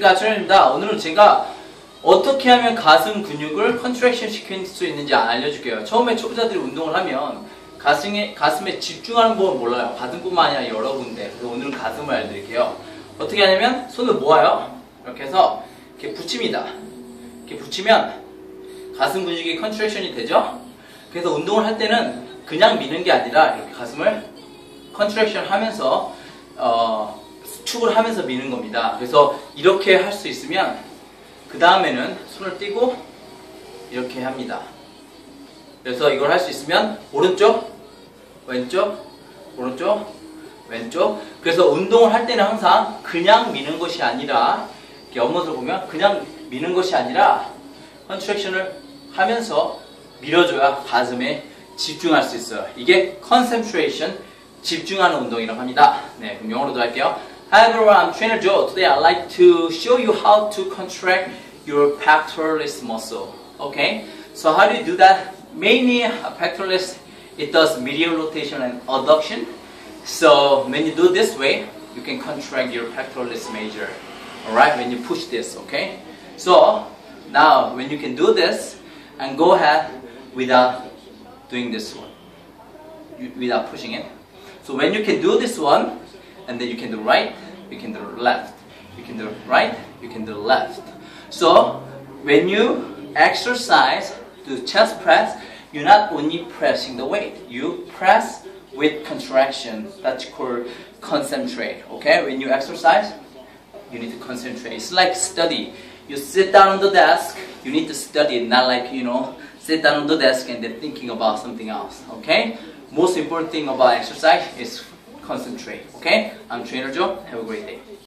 가출입니다. 오늘은 제가 어떻게 하면 가슴 근육을 컨트랙션 시킬 수 있는지 알려줄게요. 처음에 초보자들이 운동을 하면 가슴에, 가슴에 집중하는 법은 몰라요. 가슴 뿐만 아니라 여러 군데. 그래서 오늘은 가슴을 알려드릴게요. 어떻게 하냐면 손을 모아요. 이렇게 해서 이렇게 붙입니다. 이렇게 붙이면 가슴 근육이 컨트랙션이 되죠? 그래서 운동을 할 때는 그냥 미는 게 아니라 이렇게 가슴을 컨트랙션 하면서 어, 수축을 하면서 미는 겁니다. 그래서 이렇게 할 수 있으면 그 다음에는 손을 띄고 이렇게 합니다. 그래서 이걸 할 수 있으면 오른쪽, 왼쪽, 오른쪽, 왼쪽. 그래서 운동을 할 때는 항상 그냥 미는 것이 아니라 옆모습을 보면 그냥 미는 것이 아니라 컨트랙션을 하면서 밀어줘야 가슴에 집중할 수 있어요. 이게 concentration, 집중하는 운동이라고 합니다. 네, 그럼 영어로도 할게요. Hi everyone, I'm Trainer Joe. Today I'd like to show you how to contract your pectoralis muscle. Okay, so how do you do that? Mainly, a pectoralis, it does medial rotation and adduction. So when you do this way, you can contract your pectoralis major. Alright, when you push this, okay? So now when you can do this, and go ahead without doing this one, without pushing it. So when you can do this one, and then you can do right, you can do left, you can do right, you can do left. So when you exercise, do chest press, you're not only pressing the weight, you press with contraction. That's called concentrate. Okay, when you exercise, you need to concentrate. It's like study. You sit down on the desk, you need to study, not like you know, sit down on the desk and then thinking about something else. Okay? Most important thing about exercise is concentrate. Okay? I'm Trainer Joe. Have a great day.